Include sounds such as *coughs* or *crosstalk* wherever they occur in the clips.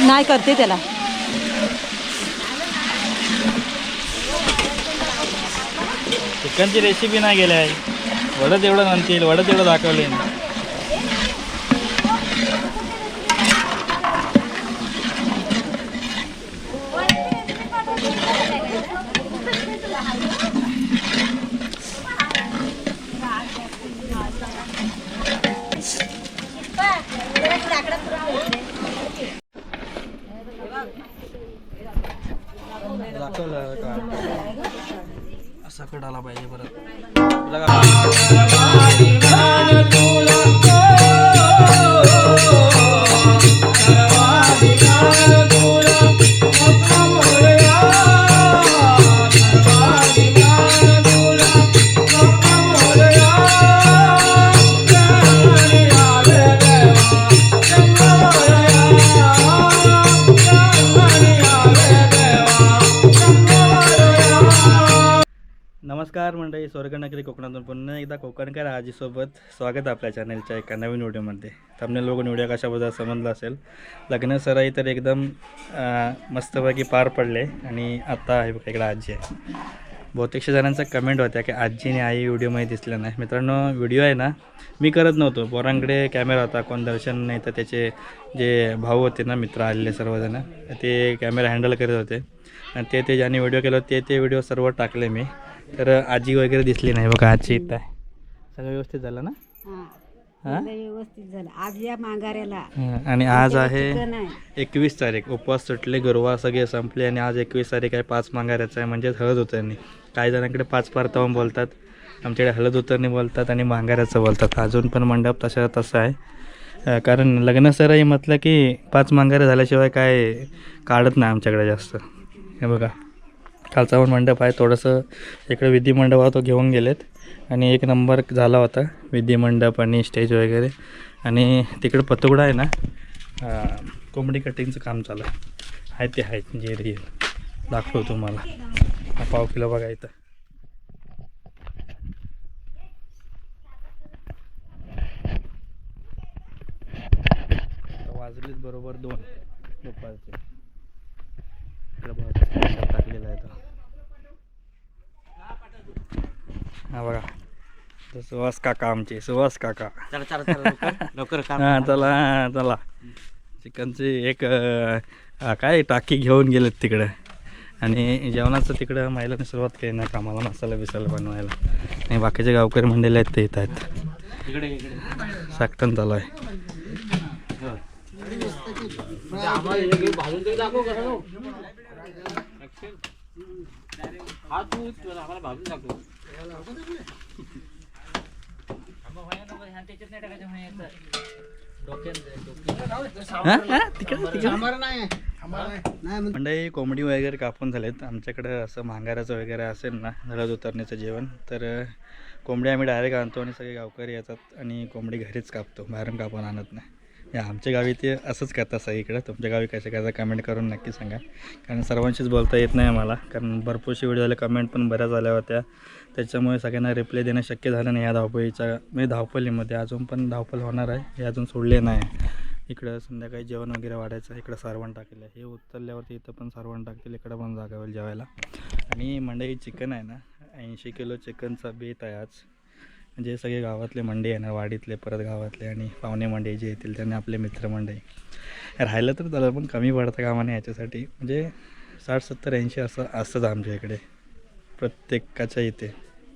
नाही करते त्याला. चिकनची रेसिपी नाही गेली आहे. वडं तेवढं म्हणतील वडं तेवढं दाखवले कोकणकर आजीसोबत स्वागत आपल्या चॅनलच्या एका नवीन व्हिडिओमध्ये. तमने लोक व्हिडिओ कशाबद्दल समजला असेल लग्न सराई तर एकदम मस्तपैकी पार पडले आणि आता हे इकडे आजी आहे. बहुतेकशे जणांचा कमेंट होत्या की आजीने आई व्हिडिओमध्ये दिसल्या नाही. मित्रांनो व्हिडिओ आहे ना मी करत नव्हतो. पोरांकडे कॅमेरा होता कोण दर्शन नाही तर त्याचे जे भाऊ होते ना मित्र आलेले सर्वजण ते कॅमेरा हँडल करत होते. आणि ते ते ज्यांनी व्हिडिओ केला ते ते व्हिडिओ सर्व टाकले मी. तर आजी वगैरे दिसली नाही बघा आजी इथं आहे. सगळं व्यवस्थित झालं ना? हां. व्यवस्थित झालं. आज या मांगाऱ्याला हं, आणि आज आहे चिकन आहे. एकवीस तारीख. उपवास सुटले गुरुवार सगळे संपले आणि आज एकवीस तारीख आहे पाच मांगाऱ्याचं आहे म्हणजेच हळद उतरणी. काही जणांकडे पाच परतावून बोलतात आमच्याकडे हळद उतरणी बोलतात आणि मांगाऱ्याचं बोलतात. अजून पण मंडप तसा तसा आहे. अं, कारण लग्न सराई म्हटलं की पाच मांगारे झाल्याशिवाय काय काढत नाही आमच्याकडे जास्त. हे बघा. खालचा पण मंडप आहे थोडंसं इकडे विधी मंडप तो घेऊन गेलेत. आणि एक नंबर झाला होता विधी मंडप आणि स्टेज वगैरे. आणि तिकडं पतुगडा आहे ना कोंबडी कटिंगचं काम चालू आहे. आहे ते आहेत जे रिअल दाखवतो तुम्हाला. पाव किलो बघा इथं. आता बरोबर दोन. दुपारचे इकडं बघा कसं मंडप टाकलेला आहे तो हा बघा. तो सुहास काका आमचे सुहास काका. चला चला चला लवकर. लवकर काम हां चला हां, चला. चिकनची एक अं, काय टाकी घेऊन गेलेत तिकडं. आणि जेवणाचं तिकडं महिलांनी सुरुवात केली ना कामाला मसाला बिसाला बनवायला. आणि बाकीचे गावकरी मंडळी आहेत ते येत आहेत. इकडे चालू आहे. आम्हाला हे भाजून तरी दाखव कसं नो हा तू आम्हाला भाजून दाखव. मंडळी कोंबडी वगैरे कापून झालेत. आमच्याकडं असं मांगाराचं वगैरे असेल ना हळद उतरण्याचं जेवण तर कोंबडी आम्ही डायरेक्ट आणतो आणि सगळे गावकरी येतात आणि कोंबडी घरीच कापतो. बाहेरून कापून आणत नाही. या आमच्या गावी ते असंच करतात सगळीकडं तुमच्या गावी कसं करता कमेंट करून नक्की सांगा. कारण सर्वांशीच बोलता येत नाही आम्हाला. कारण भरपूरशी व्हिडिओ आले कमेंट पण बऱ्याच आल्या होत्या. त्याच्यामुळे सगळ्यांना रिप्लाय देणं शक्य झालं नाही या धावपळीच्या मी धावपळीमध्ये. अजून पण धावपळ होणार आहे. हे अजून सोडले नाही. इकडं संध्याकाळी जेवण वगैरे वाढायचं. इकडं सारवण टाकलेलं आहे. हे उचलल्यावरती इथं पण सारवण टाकतील. इकडं पण जागा होईल जेवायला. आणि मंडई चिकन आहे ना. ऐंशी किलो चिकनचा बेत आहे आज. म्हणजे सगळे गावातले मंडई आहे ना वाडीतले परत गावातले आणि पाहुणे मंडई जे येतील त्यांनी आपले मित्रमंडळी राहिलं तर त्याला पण कमी पडतं कामाने याच्यासाठी. म्हणजे साठ सत्तर ऐंशी असं असतंच आमच्या इकडे. प्रत्येकाच्या इथे.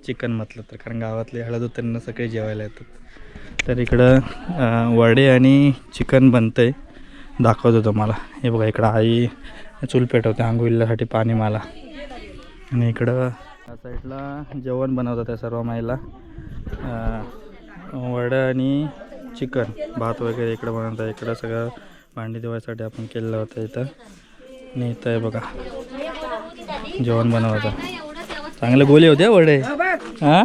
चिकन म्हटलं तर. कारण गावातले हळद उतरणं सगळे जेवायला येतात. तर इकडं वडे आणि चिकन बनतं आहे दाखवतो तुम्हाला. हे बघा इकडं आई चूल पेटवते आंघोळीसाठी पाणी मला. आणि इकडं साईडला जेवण बनवतात त्या सर्व महिला वडं आणि चिकन. भात वगैरे इकडं बनवतात इकडं सगळं भांडी धुवायसाठी आपण केलेलं होतं इथं. आणि इथं आहे बघा. जेवण बनवतं चांगले गोले होते हा वडे? हा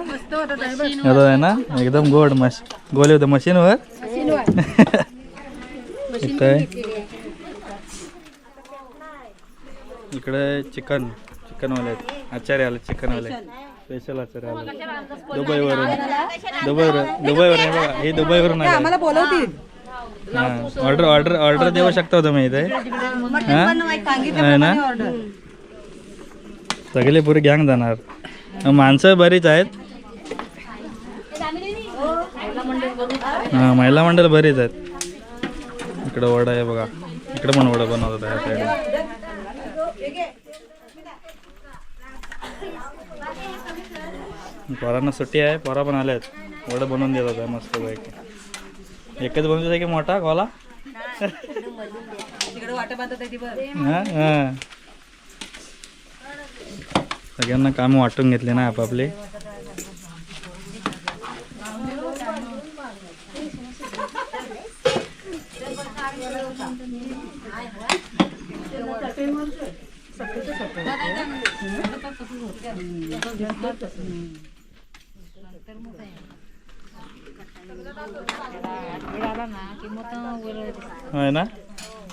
आहे ना एकदम गोड मश गोले होते मशीनवर. *laughs* इथं आहे. इकडे चिकन. चिकनवाले आहेत. आचार्य आले चिकनवाले स्पेशल आचार्य दुबईवरून. दुबईवरून. दुबईवरून. हे बघा हे दुबईवरून आले. आम्हाला बोलवतील. हां. ऑर्डर ऑर्डर ऑर्डर देऊ शकता तुम्ही इथे. हां. आहे ना? सगळे पुरे गँग जाणार. माणसं बरीच आहेत. हां महिला मंडळ बरीच आहेत. इकडं वडा आहे बघा. इकडं पण वडा बनवतात ह्या साईड पोरांना सुट्टी आहे पोरा पण आल्या आहेत वडा बनवून देतात आहे मस्त पैकी. एकच बनवतात की मोठा गोला? हां हां. सगळ्यांना कामं वाटून घेतले ना आपापले. होय ना?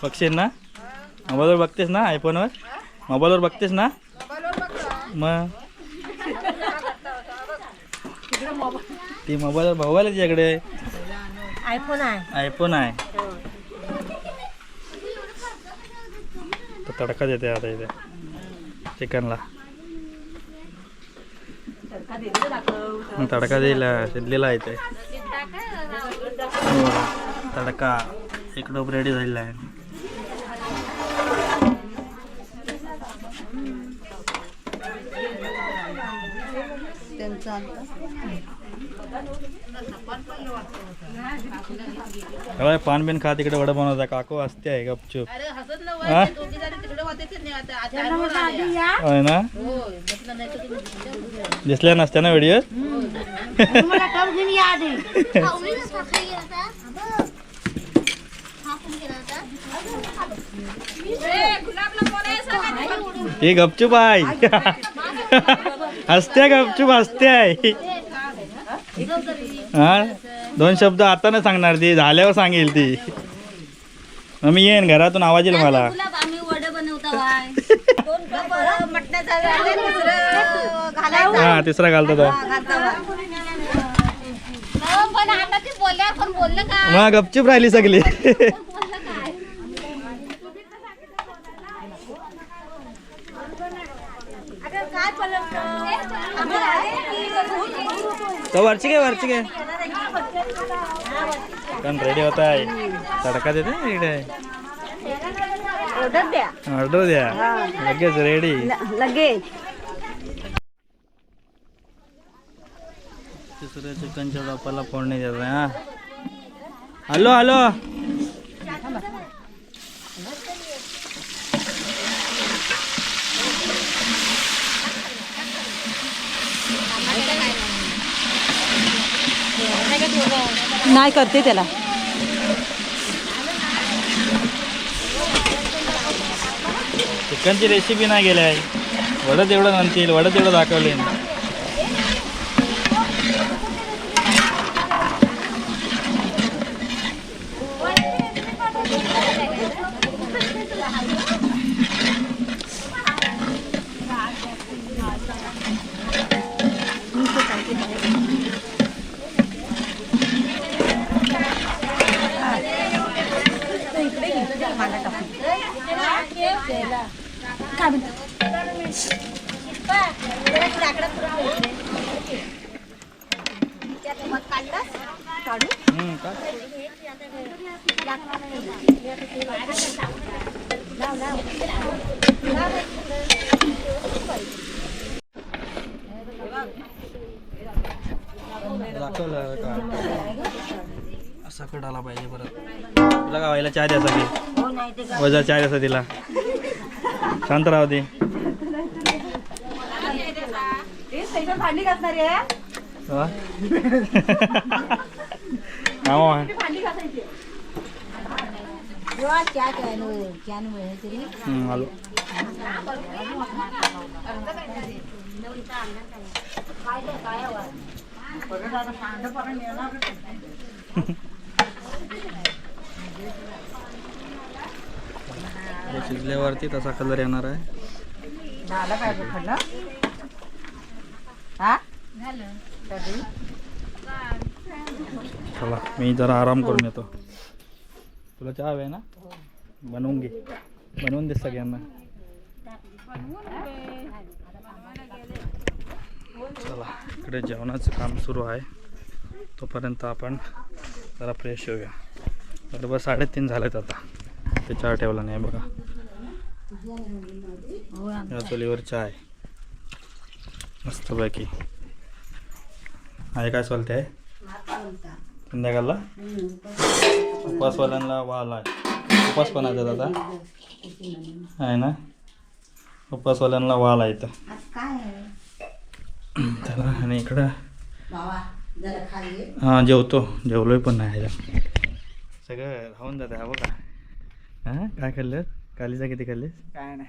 बघशील ना? मोबाईलवर बघतेस ना आयफोनवर मोबाईलवर बघतेस ना? मग? ती मोबाईलवर मोबाईल आहे तिच्याकडे आयफोन आहे. आयफोन आहे. तर तडका देते आता इथे चिकनला तडका दिला शिजलेला इथे हो, तडका इकडं रेडी झालेला आहे त्यांचा होय पान बिन खा तिकडे वडा बनवता. काकू असते आहे गपचूप. हा? होय ना? दिसल्या नसत्या ना व्हिडिओ? हे गपचूप आहे. हसते गपचूप हसते आहे. हा? दोन शब्द आता नाही सांगणार ती झाल्यावर सांगेल ती. मग मी येईन घरातून आवाज येईल मला. आम्ही वडे बनवता बाय हा तिसरा घालतो तो. मग गपचूप राहिली सगळी. तो वरची काय वरची काय पण रेडी होत आहे. तडका देते ना इकडे. ऑर्डर द्या. ऑर्डर द्या. लगेच रेडी लगेच. तिसऱ्या चिकनच्या डोपाला फोडणी देत हा. Hello hello. नाही करते त्याला. चिकनची रेसिपी नाही गेली आहे वडं तेवढं म्हणतील वडं तेवढं दाखवले हम्म, का? दाखवलं का असा कट आला पाहिजे परत. तुला गावायला चाय चहा द्यायचा की? वजा चाय द्यायचा तिला. शांत राहू दे. भांडी घासणार आहे *laughs* शिजल्यावरती तसा कलर येणार आहे. झालं काय बुखडलं हा? चला मी जरा आराम करून येतो. तुला चहा हवे ना? बनवून घे. बनवून दे सगळ्यांना. चला इकडे जेवणाचं काम सुरू आहे. तोपर्यंत आपण जरा फ्रेश होऊया. बरोबर साडेतीन झालेत आता. ते चहा ठेवला नाही बघा. या चुलीवर चहा आहे. मस्तपैकी. आहे काय चालते आहे संध्याकाळला? उपवासवाल्यांना वाल आहे. उपवास पण आहे दादा आहे ना? उपवासवाल्यांना वाल आहे? चला आणि इकडं. हां जेवतो. जेवलोय पण नाही सगळं राहून जातं हा बघा. हां काय खाल्लं? कालीचा किती खाल्लीस? काय नाही.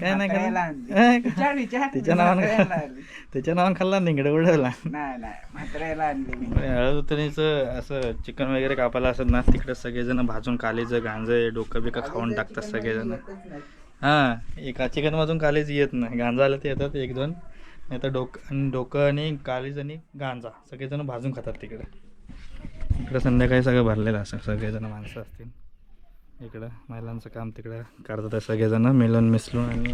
काय नाही खाल्लं. हा? तिच्या नावानं. त्याच्या नावानं खाल्ला निगडं उडवला नाही आणली मी. हळद उतरणीचं असं चिकन वगैरे कापायला असत ना तिकडे सगळेजण भाजून कालीचं गांजं डोकं बिकं खाऊन टाकतात सगळेजण. हां एका चिकन मधून कालीच येत नाही. गांजा आलं ते येतात एक दोन. नाही तर डोकं आणि डोकं आणि कालीज आणि गांजा. सगळेजण भाजून खातात तिकडे. इकडं संध्याकाळी सगळं भरलेलं असं सगळेजण माणसं असतील. इकडं महिलांचं काम तिकडं करतात सगळेजणं सगळेजण मिळून मिसळून आणि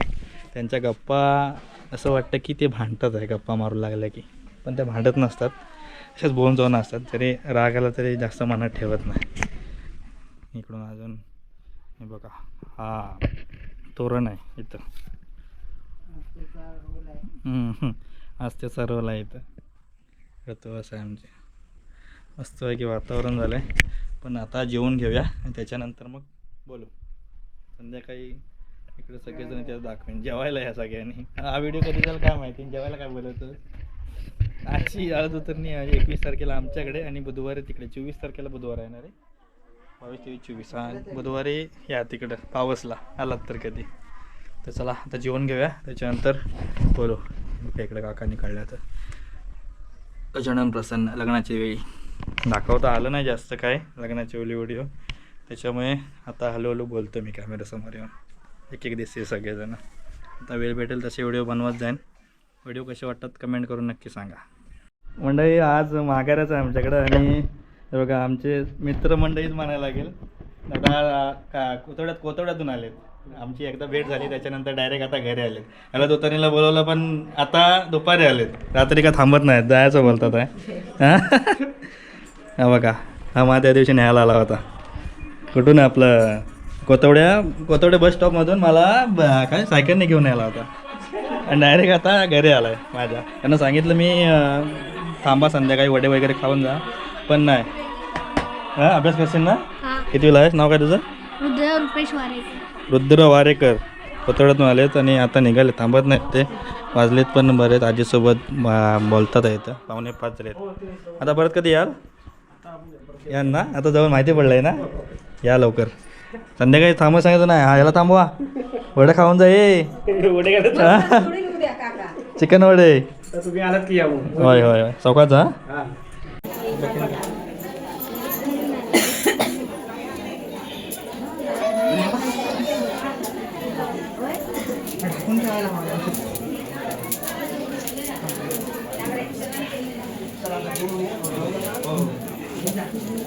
त्यांच्या गप्पा असं वाटतं की ते भांडतात आहे गप्पा मारू लागल्या की. पण त्या भांडत नसतात. अशाच बोलून जाऊन असतात तरी राग आला तरी जास्त मनात ठेवत नाही. इकडून अजून हे बघा हा तोरण आहे इथं. आज त्याचा रोल आहे इथं. ऋतू असं आहे आमचे. मस्त आहे की वातावरण झालं आहे पण आता जेवून घेऊया आणि त्याच्यानंतर मग बोलू. संध्याकाळी इकडे सगळेजण त्याला दाखवेन. जेवायला ह्या सगळ्यांनी. हा व्हिडिओ कधी झाला काय माहिती? जेवायला काय बोलवतो आजची हळद उतरणी आहे एकवीस तारखेला आमच्याकडे आणि बुधवारी तिकडे. चोवीस तारखेला बुधवार येणार आहे बावीस तेवीस चोवीस. हा बुधवारी या तिकडं पावसला. आलात तर कधी. तर चला आता जेवण घेऊया. त्याच्यानंतर बोलू. इकडे काकांनी काढल्या तर. गजानन प्रसन्न? लग्नाच्या वेळी. दाखवता आलं नाही जास्त काय लग्नाचे ओली व्हिडिओ त्याच्यामुळे आता हळूहळू बोलतो मी कॅमेऱ्यासमोर येऊन. एक एक दिसते सगळेजण. आता वेळ भेटेल तसे व्हिडिओ बनवत जाईन. व्हिडिओ कसे वाटतात कमेंट करून नक्की सांगा. मंडळी आज माघारच आहे आमच्याकडं आणि हे बघा आमचे मित्रमंडळीच म्हणायला लागेल. दादा का कोथवड्यात कोथवड्यातून आलेत. आमची एकदा भेट झाली त्याच्यानंतर डायरेक्ट आता घरी आलेत. याला दोतानीला बोलवलं पण आता दुपारी आलेत. रात्री का थांबत नाहीत जायचं बोलतात आहे. हां बघा हा मा त्या दिवशी न्यायला आला होता. कुठून आपलं कोथवड्या कोथवड्या बस स्टॉपमधून मला काय सायकलने घेऊन यायला होता. आणि डायरेक्ट आता घरी आला आहे माझ्या. त्यांना सांगितलं मी थांबा संध्याकाळी वडे वगैरे खाऊन जा. पण नाही. हां अभ्यास करशील ना? किती आहेस? नाव काय तुझं? रुद्र रुपेश वारे रुद्र वारेकर. कोथवड्यातून आलेत आणि आता निघाले. थांबत नाहीत ते. वाजलेत पण बरेच. आजीसोबत बोलतात आहेत. पावणे पाच झालेत. आता परत कधी याल? यांना? आता जवळ माहिती पडलं आहे ना? या लवकर. संध्याकाळी थांबव सांगितलं नाही. हा याला थांबवा. वडे खाऊन जा ये. चिकन वडे. होय होय होय. चौकाचा *coughs*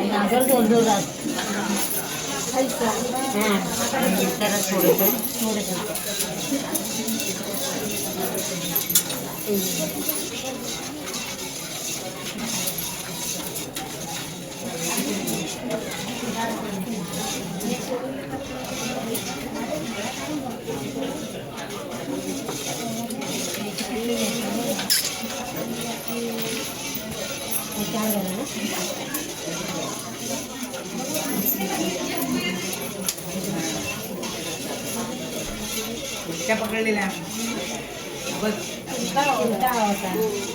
नंतर जोडजोडात हां त्याला थोडंसं थोडंसं तुम्ही आलात होता.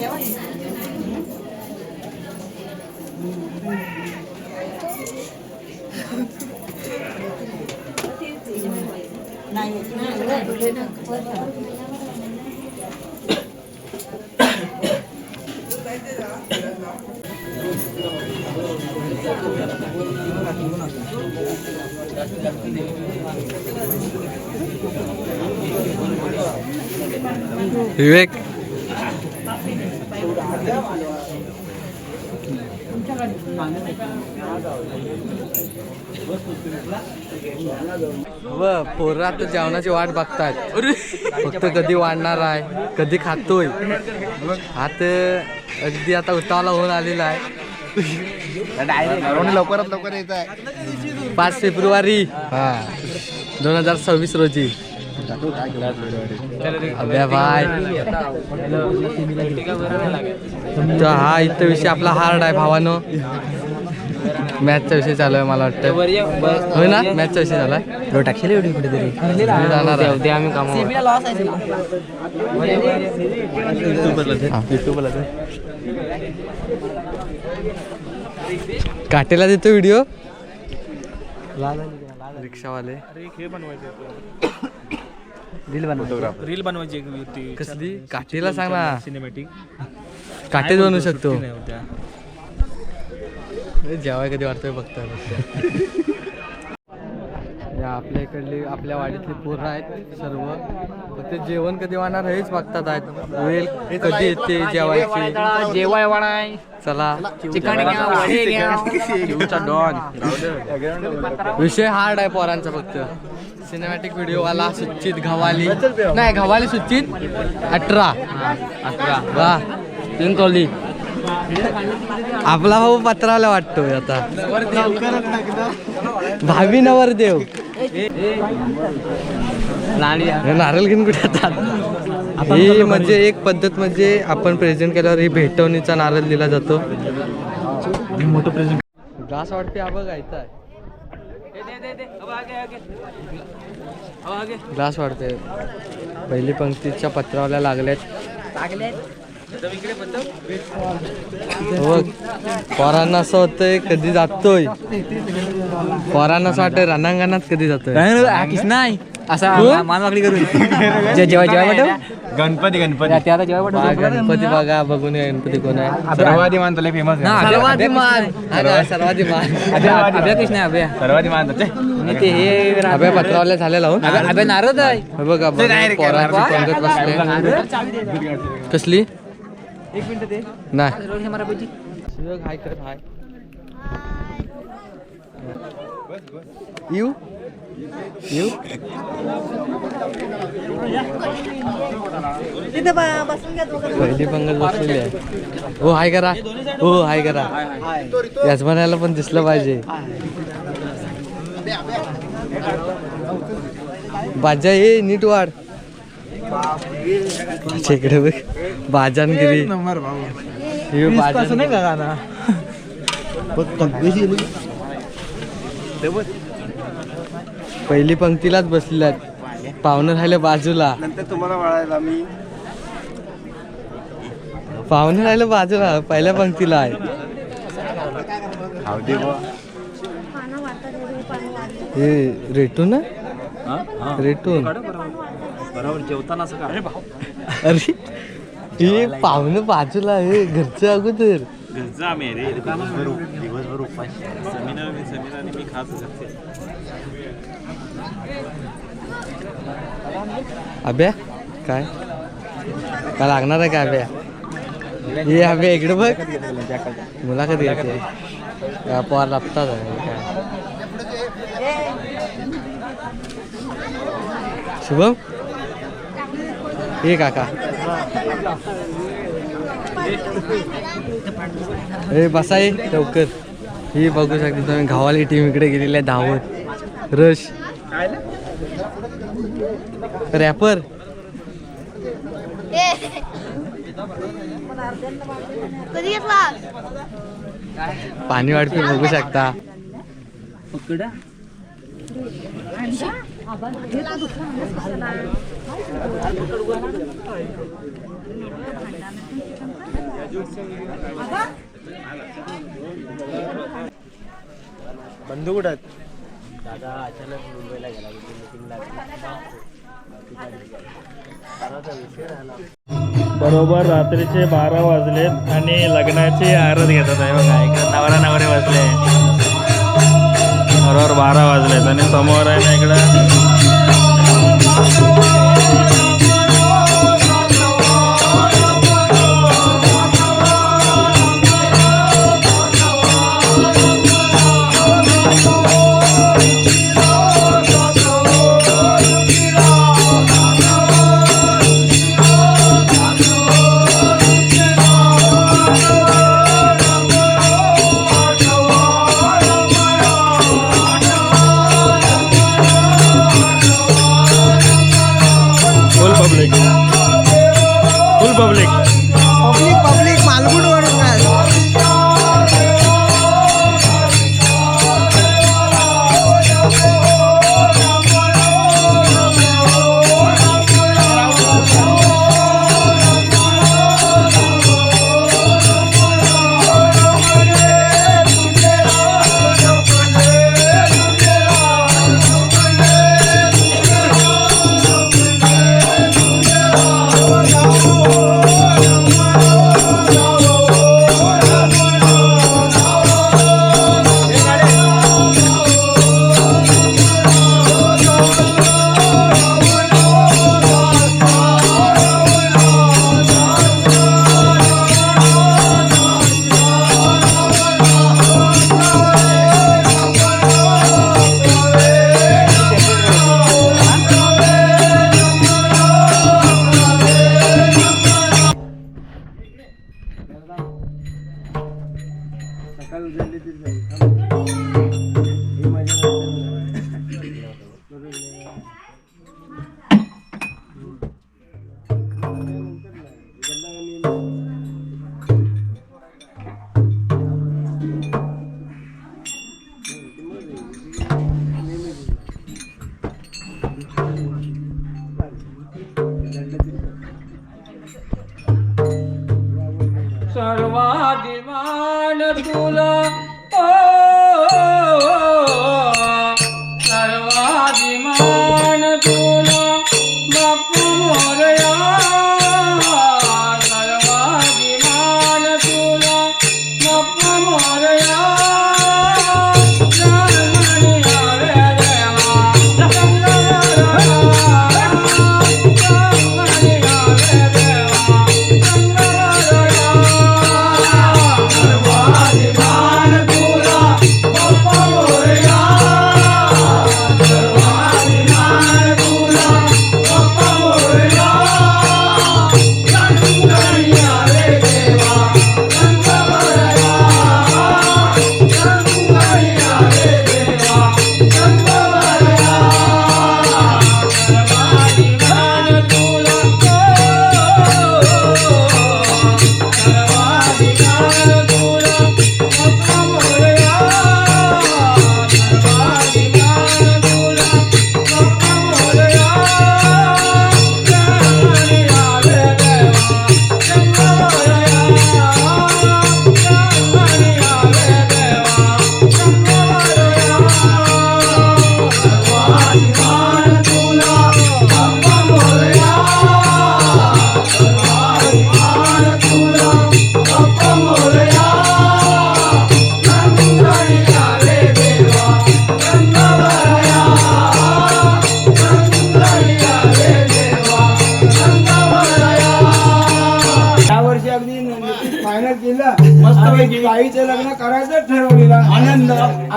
यावं होय होय होय चौकाचा विवेक. व पोरं आता जेवणाची वाट बघतायत. फक्त कधी वाढणार आहे कधी खातोय. हात अगदी आता उतावला होऊन आलेला आहे. लवकरात लवकर येत आहे. पाच फेब्रुवारी. हा. दोन हजार सव्वीस रोजी. अभ्या भाई तर हा इथं विषय आपला हार्ड आहे भावानो. मॅचचा विषय चालू आहे मला वाटतं. होय ना? मॅचचा विषय झाला? आहे टाकशील एवढी कुठेतरी? जाणार आहे. आम्ही कामावर. हा, दे. काटेला देतो व्हिडिओ रिक्षावाले. रील बनवायची रील बनवायची. एक होती कसली? काठीला सांग ना. सिनेमॅटिक काटेच बनवू शकतो. जेवाय कधी वाटतोय बघता *laughs* या आपल्या इकडली आपल्या वाडीतली पोरं आहेत सर्व. फक्त जेवण कधी वाढणार हेच बघतात आहेत. वेळ कधी येते जेवायची? जेवाय वाणाय चला. चिकन घ्या वडे घ्या. चिवचा *laughs* डॉन विषय हार्ड आहे पोरांचा फक्त. सिनेमॅटिक व्हिडिओ वाला सुचित घवाली. नाही घवाली सुचित अठरा. अकरा वा. तीन कोली आपला भाऊ पत्राला वाटतोय आता. भावी नवरदेव. हे नारळ घेऊन कुठे येतात ही म्हणजे एक पद्धत म्हणजे आपण प्रेझेंट केल्यावर ही भेटवणीचा नारळ दिला जातो. मोठं प्रेझेंट ग्लास वाटते हा इथं आहे ग्लास वाढते पहिली पंक्तीच्या पत्रावल्या लागल्यात. हो पोरांना असं होतंय कधी जातोय. पोरांना असं वाटतंय रणांगणात कधी जातोय. नाही असा? मानवाकडी करून. *laughs* जेव्हा जेव्हा गणपती गणपती. ते आता जेव्हा बघा, गणपती बघा बघून या गणपती कोण आहे. सर्वाधी मान तुला फेमस सर्वाधिमान. हा ना, सर्वाधिमान. अभ्या कृष्ण आहे अभ्या. सर्वाधी मान आणि ते हे अभ्या पत्रावल्या झाले लावून अभ्या अभ्या नारद आहे. हे बघा बघा, पोरांची पंगत बसले. कसली? एक मिनिट ते नाही. शिवक हाय करत हाय. येऊ येऊ पहिली पंगत बसलेली आहे. हो हाय करा. हो हाय करा. यजमानाला पण दिसलं पाहिजे. बाजा ये नीट वाढ. अच्छा, इकडे बघ बाजानगिरी. हे बाजान- पहिली पंक्तीलाच बसलेल्या पाहुणे राहिले बाजूला. नंतर तुम्हाला वळायला मी. पाहुणे राहिले बाजूला पहिल्या पंक्तीला आहे. हे रेटून ना? रेटून? बरोबर जेवताना असं का? अरे भाऊ. अरे हे पाहुणे बाजूला हे घरचं अगोदर. घरचं आम्ही रे. दिवसभर समीना मी समीना आणि मी खात अभ्या काय? काय लागणार आहे का अभ्या? हे अभ्या इकडे बघ. मुलाखत घ्यायची आहे पोहार लागतात आहे काय? शुभम? हे काका. हे बसाय लवकर. ही बघू शकता तुम्ही गावाली टीम इकडे गेलेली आहे धावत रश. रॅपर पाणी वाटते बघू शकता. बंधू कुठं आहेत? बरोबर रात्रीचे बारा वाजलेत आणि लग्नाची आरत घेतात आहे बघा. इकडे नवरा नवरे वाजले बरोबर बारा वाजले आणि समोर आहे ना इकडं?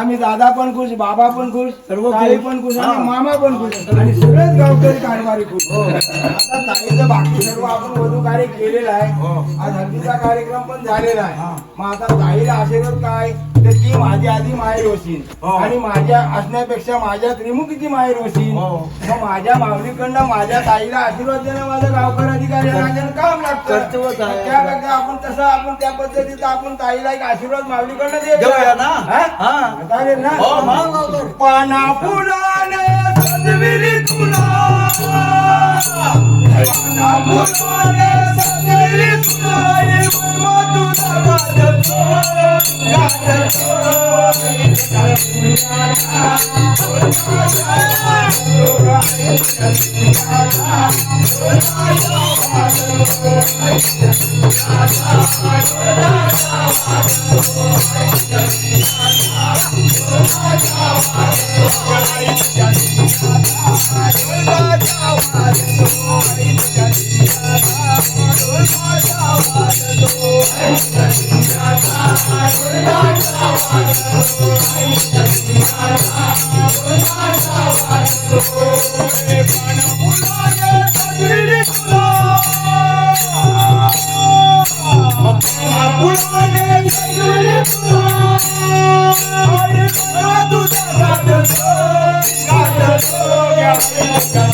आम्ही दादा पण खुश बाबा पण खुश सर्व ताई पण खुश आणि मामा पण खुश. आणि सगळेच गावकरी कारभारी खुश. आता ताईचं बाकी सर्व आपण वधू कार्य केलेलं आहे. आज हल्दीचा कार्यक्रम पण झालेला आहे. मग आता ताईला आशीर्वाद काय? तर ती माझी आधी माहेर होशील. आणि माझ्या असण्यापेक्षा माझ्या त्रिमुखीची माहेर होशील. मग माझ्या माऊलीकडनं माझ्या ताईला आशीर्वाद देणं माझं गावकर अधिकारी राजानं काम लागतं. त्यापेक्षा आपण तसं आपण त्या पद्धतीचं आपण ताईला एक आशीर्वाद माऊलीकडनं देऊया ना. चालेल ना पाना फुलाने सजविली तुला पाना फुलाने सजविली ऐकलं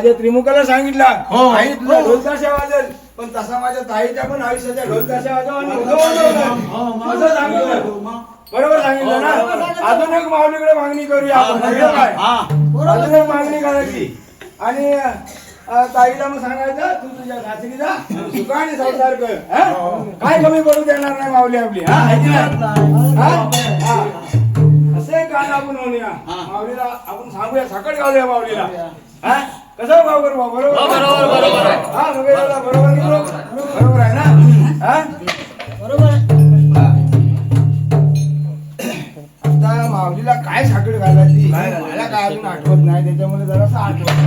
माझ्या त्रिमुखाला सांगितलं. आई तुला ढोलताशा वाजल. पण तसा माझ्या ताईच्या पण आयुष्याच्या ढोलताशा वाजव आणि उदो उदो असं सांगितलं. बरोबर सांगितलं ना? अजून एक माऊलीकडे मागणी करूया? आपण काय. अजून एक मागणी करायची? आणि अं, ताईला मग सांगायचं तू तुझ्या घासरीचा सुख आणि संसार कर. हं? काय कमी पडू देणार नाही माऊली आपली हा? हा? हा. असं एक गाणं आपण म्हणूया. माऊलीला आपण सांगूया साकड घालूया माऊलीला. हा? कसं गाव करू बरोबर? बरोबर हा मग याला बरोबर की बरोबर? बरोबर आहे ना? हा? आता माऊलीला काय साकड घालायची? मला काय अजून आठवत नाही त्याच्यामुळे जरासं आठवत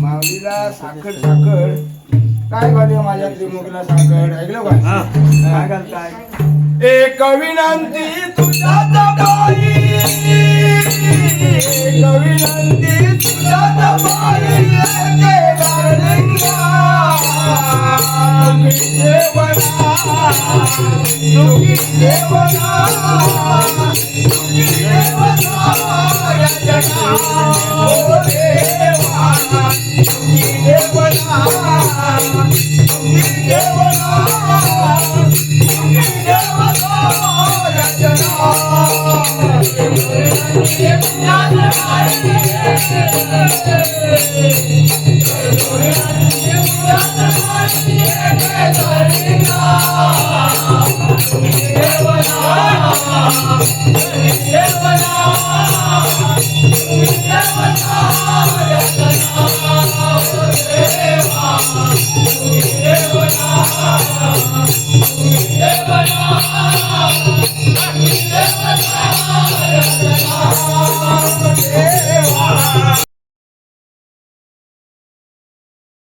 माऊलीला साखर साखर. काय घालूया माझ्या त्रिमुखला सांगड? ऐकलं का? काय घालताय एक विनंती तुझ्या विनंती तुझ्या